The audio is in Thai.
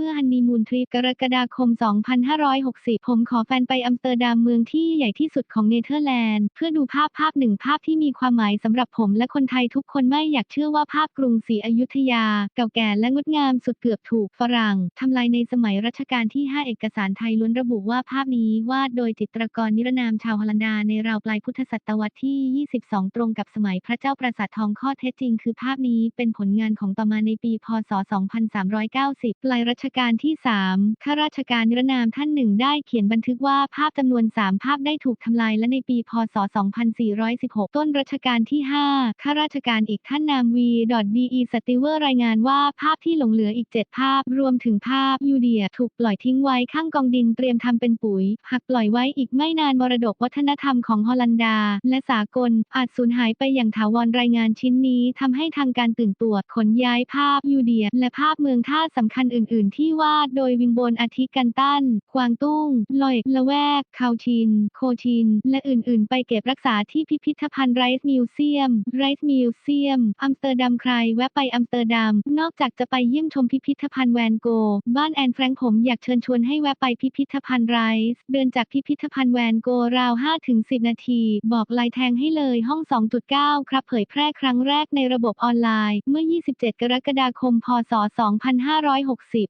เมื่อฮันนีมูนทริปกรกฎาคม 2560 ผมขอแฟนไปอัมสเตอร์ดัมเมืองที่ใหญ่ที่สุดของเนเธอร์แลนด์ เพื่อดูภาพภาพหนึ่งภาพที่มีความหมายสำหรับผมและคนไทยทุกคนไม่อยากเชื่อว่าภาพกรุงศรีอยุธยา เก่าแก่และงดงามสุดเกือบถูกฝรั่งทำลายในสมัยรัชกาลที่ 5 เอกสารไทยล้วนระบุว่าภาพนี้วาดโดยจิตรกรนิรนามชาวฮอลันดาในราวปลายพุทธศตวรรษที่ 22 ตรงกับสมัยพระเจ้าปราสาททองข้อเท็จจริง คือภาพนี้เป็นผลงานของต่อมาในปี พศ 2390 ปลายรัชกาลที่ 3 ข้าราชการนิรนามท่านหนึ่งได้เขียนบันทึกว่าภาพจำนวน 3 ภาพได้ถูกทำลายและในปี พศ 2416 ต้นรัชกาลที่ 5 ข้าราชการอีกท่านนามวีดอดีสติเวอร์รายงานว่าภาพที่หลงเหลืออีก 7 ภาพ รวมถึงภาพยูเดียถูกปล่อยทิ้งไว้ข้างกองดินเตรียมทำเป็นปุ๋ย หากปล่อยไว้อีกไม่นานมรดกวัฒนธรรมของฮอลันดา และสากล อาจสูญหายไปอย่างถาวรรายงานชิ้นนี้ทำให้ทางการตื่นตัวขนย้ายภาพยูเดีย และภาพเมืองท่าสำคัญอื่น ๆที่วาดโดยวิงโบนอาทิกันตันกวางตุ้ง ลอย ละแวก คาวชิน โคชิน และอื่นๆ ไปเก็บรักษาที่พิพิธภัณฑ์ไรส์มิวเซียม ไรส์มิวเซียม อัมสเตอร์ดัมใครแวะไปอัมสเตอร์ดัม นอกจากจะไปเยี่ยมชมพิพิธภัณฑ์แวนโก บ้านแอนแฟรงค์ผมอยากเชิญชวนให้แวะไปพิพิธภัณฑ์ไรส์เดินจากพิพิธภัณฑ์แวนโกราว 5-10 นาที บอกลายแทงให้เลยห้อง 2.9 ครับเผยแพร่ครั้งแรกในระบบออนไลน์ เมื่อ 27 กรกฎาคม พศ 2560